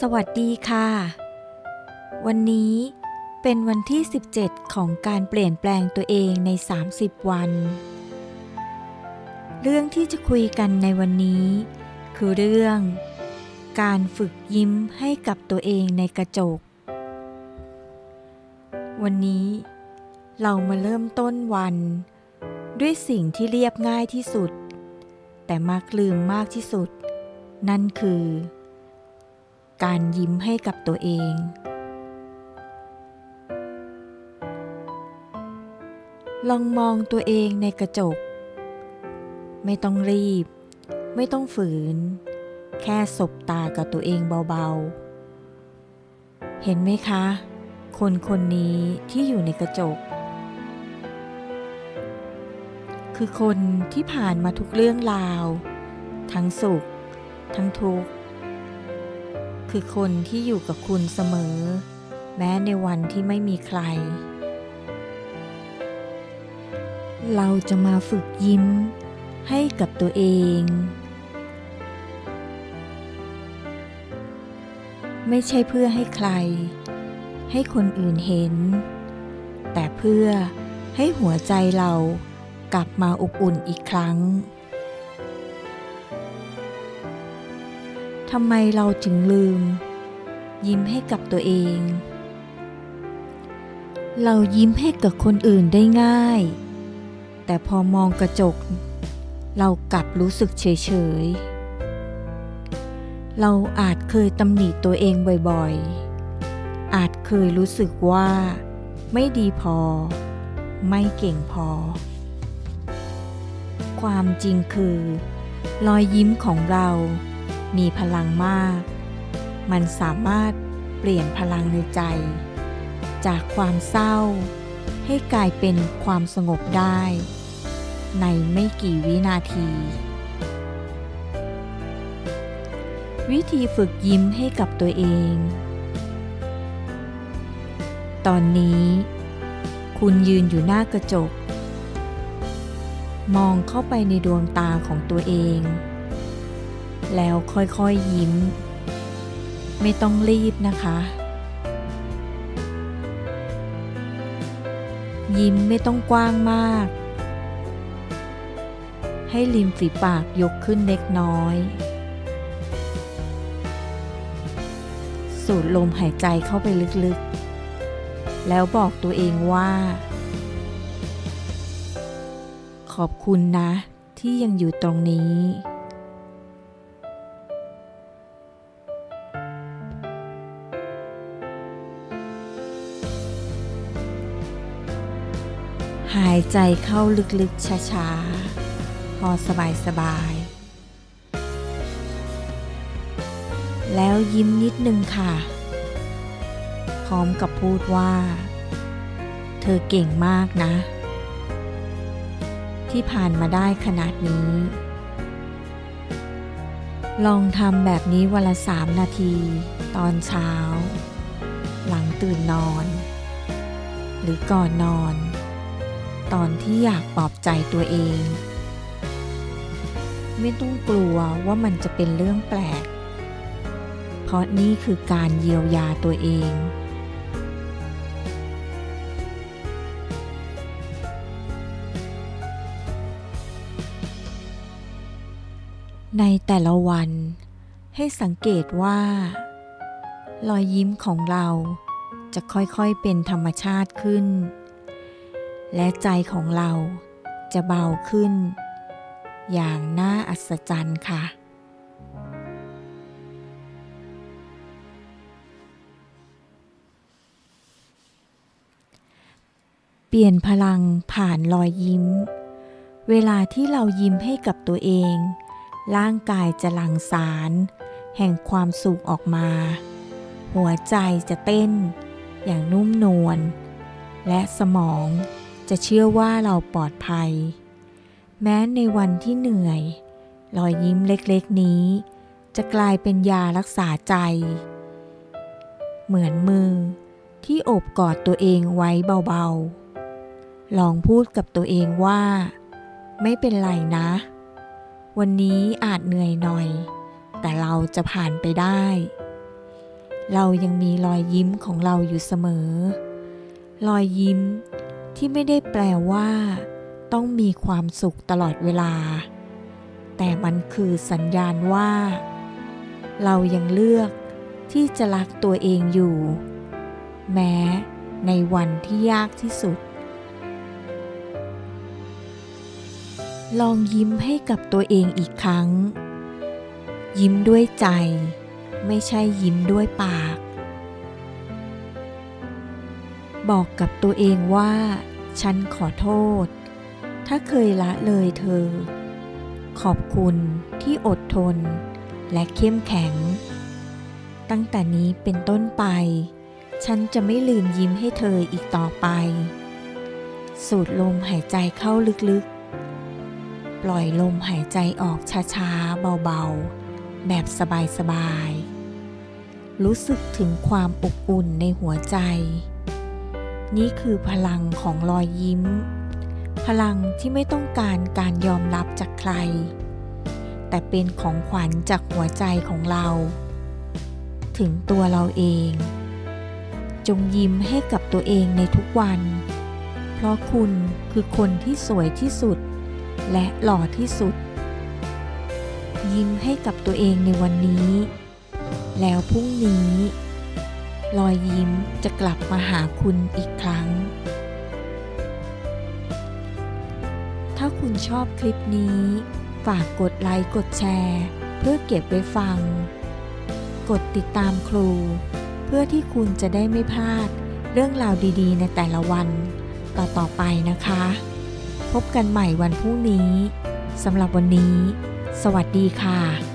สวัสดีค่ะ วันนี้เป็นวันที่ 17 ของการเปลี่ยนแปลงตัวเองใน 30 วัน เรื่องที่จะคุยกันในวันนี้ คือเรื่อง การฝึกยิ้มให้กับตัวเองในกระจก วันนี้เรามาเริ่มต้นวัน ด้วยสิ่งที่เรียบง่ายที่สุด แต่มักลืมมากที่สุด นั่นคือ การยิ้มให้กับตัวเอง ลองมองตัวเองในกระจก ไม่ต้องรีบ ไม่ต้องฝืน แค่สบตากับตัวเองเบาๆ เห็นไหมคะ คนคนนี้ที่อยู่ในกระจก คือคนที่ผ่านมาทุกเรื่องราว ทั้งสุข ทั้งทุกข์ คือคนที่อยู่กับคุณเสมอ แม้ในวันที่ไม่มีใคร เราจะมาฝึกยิ้มให้กับตัวเอง ไม่ใช่เพื่อให้ใคร ให้คนอื่นเห็น แต่เพื่อให้หัวใจเรากลับมาอบอุ่นอีกครั้ง ทำไมเราจึงลืม ยิ้มให้กับตัวเอง เรายิ้มให้กับคนอื่นได้ง่าย แต่พอมองกระจก เรากลับรู้สึกเฉยๆเราอาจเคยตำหนิตัวเองบ่อยๆ อาจเคยรู้สึกว่า ไม่ดีพอ ไม่เก่งพอ ความจริงคือ รอยยิ้มของเรา มีพลังมาก มันสามารถเปลี่ยนพลังในใจ จากความเศร้า ให้กลายเป็นความสงบได้ ในไม่กี่วินาที วิธีฝึกยิ้มให้กับตัวเอง ตอนนี้ คุณยืนอยู่หน้ากระจก มองเข้าไปในดวงตาของตัวเอง แล้วค่อยๆยยิ้ม ไม่ต้องรีบนะคะ ยิ้มไม่ต้องกว้างมาก ให้ริมฝีปากยกขึ้นเล็กน้อย สูดลมหายใจเข้าไปลึกๆ แล้วบอกตัวเองว่า ขอบคุณนะที่ยังอยู่ตรงนี้ หายใจเข้าลึกๆ ช้าๆ พอสบายๆ แล้วยิ้มนิดนึงค่ะ พร้อมกับพูดว่า เธอเก่งมากนะ ที่ผ่านมาได้ขนาดนี้ ลองทำแบบนี้วันละสามนาที ตอนเช้า หลังตื่นนอน หรือก่อนนอน ตอนที่อยากปลอบใจตัวเอง ไม่ต้องกลัวว่ามันจะเป็นเรื่องแปลก เพราะนี่คือการเยียวยาตัวเองในแต่ละวันให้สังเกตว่า รอยยิ้มของเราจะค่อยๆเป็นธรรมชาติขึ้น และใจของเราจะเบาขึ้น อย่างน่าอัศจรรย์ค่ะ เปลี่ยนพลังผ่านรอยยิ้ม เวลาที่เรายิ้มให้กับตัวเอง ร่างกายจะหลั่งสาร แห่งความสุขออกมา หัวใจจะเต้น อย่างนุ่มนวลและสมอง จะเชื่อว่าเราปลอดภัย แม้ในวันที่เหนื่อย รอยยิ้มเล็กๆนี้ จะกลายเป็นยารักษาใจ เหมือนมือที่โอบกอดตัวเองไว้เบาๆ ลองพูดกับตัวเองว่า ไม่เป็นไรนะ วันนี้อาจเหนื่อยหน่อย แต่เราจะผ่านไปได้ เรายังมีรอยยิ้มของเราอยู่เสมอ รอยยิ้ม ที่ไม่ได้แปลว่า ต้องมีความสุขตลอดเวลา แต่มันคือสัญญาณว่า เรายังเลือกที่จะรักตัวเองอยู่ แม้ในวันที่ยากที่สุด ลองยิ้มให้กับตัวเองอีกครั้ง ยิ้มด้วยใจ ไม่ใช่ยิ้มด้วยปาก บอกกับตัวเองว่า ฉันขอโทษ ถ้าเคยละเลยเธอ ขอบคุณที่อดทน และเข้มแข็ง ตั้งแต่นี้เป็นต้นไป ฉันจะไม่ลืมยิ้มให้เธออีกต่อไป สูดลมหายใจเข้าลึกๆ ปล่อยลมหายใจออกช้าๆ เบาๆ แบบสบายๆรู้สึกถึงความอบอุ่นในหัวใจ นี่คือพลังของรอยยิ้ม พลังที่ไม่ต้องการการยอมรับจากใคร แต่เป็นของขวัญจากหัวใจของเรา ถึงตัวเราเอง จงยิ้มให้กับตัวเองในทุกวัน เพราะคุณคือคนที่สวยที่สุด และหล่อที่สุด ยิ้มให้กับตัวเองในวันนี้ แล้วพรุ่งนี้ รอยยิ้มจะกลับมาหาคุณอีกครั้ง ถ้าคุณชอบคลิปนี้ ฝากกดไลค์กดแชร์ เพื่อเก็บไว้ฟัง กดติดตามครู เพื่อที่คุณจะได้ไม่พลาดเรื่องราวดีๆ ในแต่ละวัน ต่อๆไปนะคะ พบกันใหม่วันพรุ่งนี้สำหรับวันนี้ สวัสดีค่ะ